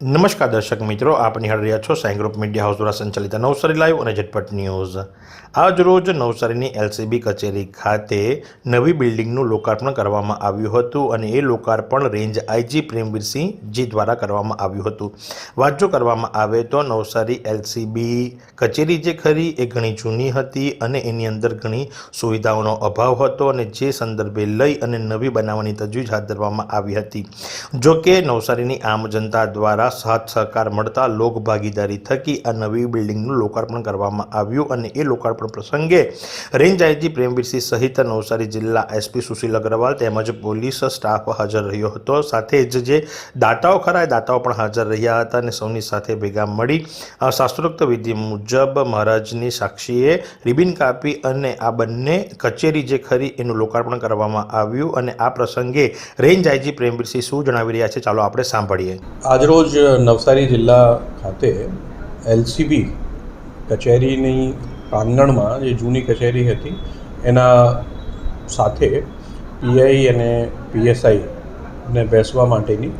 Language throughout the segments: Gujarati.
નમસ્કાર દર્શક મિત્રો, આપ નિહાળ રહ્યા છો સાઈ ગ્રુપ મીડિયા હાઉસ દ્વારા સંચાલિત નવસારી લાઈવ અને ઝટપટ ન્યૂઝ. આજ રોજ નવસારીની એલસીબી કચેરી ખાતે નવી બિલ્ડિંગનું લોકાર્પણ કરવામાં આવ્યું હતું અને એ લોકાર્પણ રેન્જ આઈજી પ્રેમવીરસિંહજી દ્વારા કરવામાં આવ્યું હતું. વાત જો કરવામાં આવે તો નવસારી એલસીબી કચેરી જે ખરી એ ઘણી જૂની હતી અને એની અંદર ઘણી સુવિધાઓનો અભાવ હતો અને જે સંદર્ભે લઈ અને નવી બનાવવાની તજવીજ હાથ ધરવામાં આવી હતી. જો કે નવસારીની આમ જનતા દ્વારા સાથ સહકાર મળતા લોક ભાગીદારી થકી આ નવી બિલ્ડિંગનું લોકાર્પણ કરવામાં આવ્યું અને એ લોકાર્પણ પ્રસંગે રેન્જ આઈજી પ્રેમવીરસિંહ સહિત નવસારી જિલ્લા એસપી સુશીલ અગ્રવાલ તેમજ પોલીસ સ્ટાફ હાજર રહ્યો હતો. સાથે જ જે દાતાઓ ખરા દાતાઓ પણ હાજર રહ્યા હતા અને સૌની સાથે ભેગા મળી શાસ્ત્રોક્ત વિધિ મુજબ મહારાજની સાક્ષીએ રિબિન કાપી અને આ બંને કચેરી જે ખરી એનું લોકાર્પણ કરવામાં આવ્યું અને આ પ્રસંગે રેન્જ આઈજી પ્રેમવીરસિંહ શું જણાવી રહ્યા છે ચાલો આપણે સાંભળીએ. આજરોજ નવસારી જિલ્લા ખાતે એલસીબી કચેરીની પ્રાંગણમાં જે જૂની કચેરી હતી, એના સાથે પીઆઈ અને પીએસઆઈને બેસવા માટેની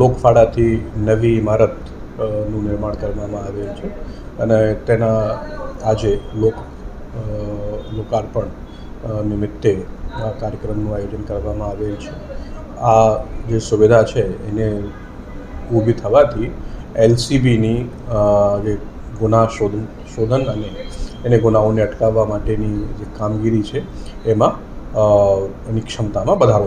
લોકફાળાથી નવી ઇમારતનું નિર્માણ કરવામાં આવેલ છે. અને તેના આજે લોક લોકાર્પણ નિમિત્તે આ કાર્યક્રમનું આયોજન કરવામાં આવેલ છે. આ જે સુવિધા છે એને ઊભી થવાથી એલસીબીની જે ગુના શોધન શોધન અને એને ગુનાઓને અટકાવવા માટેની જે કામગીરી છે, એમાં એની ક્ષમતામાં વધારો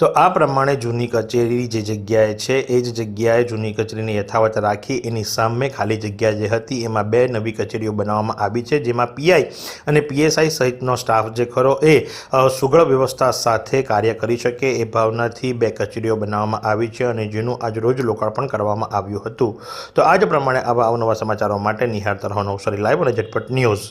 તો આ પ્રમાણે જૂની કચેરી જે જગ્યાએ છે, એ જ જગ્યાએ જૂની કચેરીને યથાવત રાખી એની સામે ખાલી જગ્યા જે હતી, એમાં બે નવી કચેરીઓ બનાવવામાં આવી છે, જેમાં પીઆઈ અને પીએસઆઈ સહિતનો સ્ટાફ જે ખરો એ સુગળ વ્યવસ્થા સાથે કાર્ય કરી શકે એ ભાવનાથી બે કચેરીઓ બનાવવામાં આવી છે અને જેનું આજ રોજ લોકાર્પણ કરવામાં આવ્યું હતું. તો આ જ પ્રમાણે આવા અવનવા સમાચારો માટે નિહાળતા રહો નવસારી લાઈવ અને ઝટપટ ન્યૂઝ.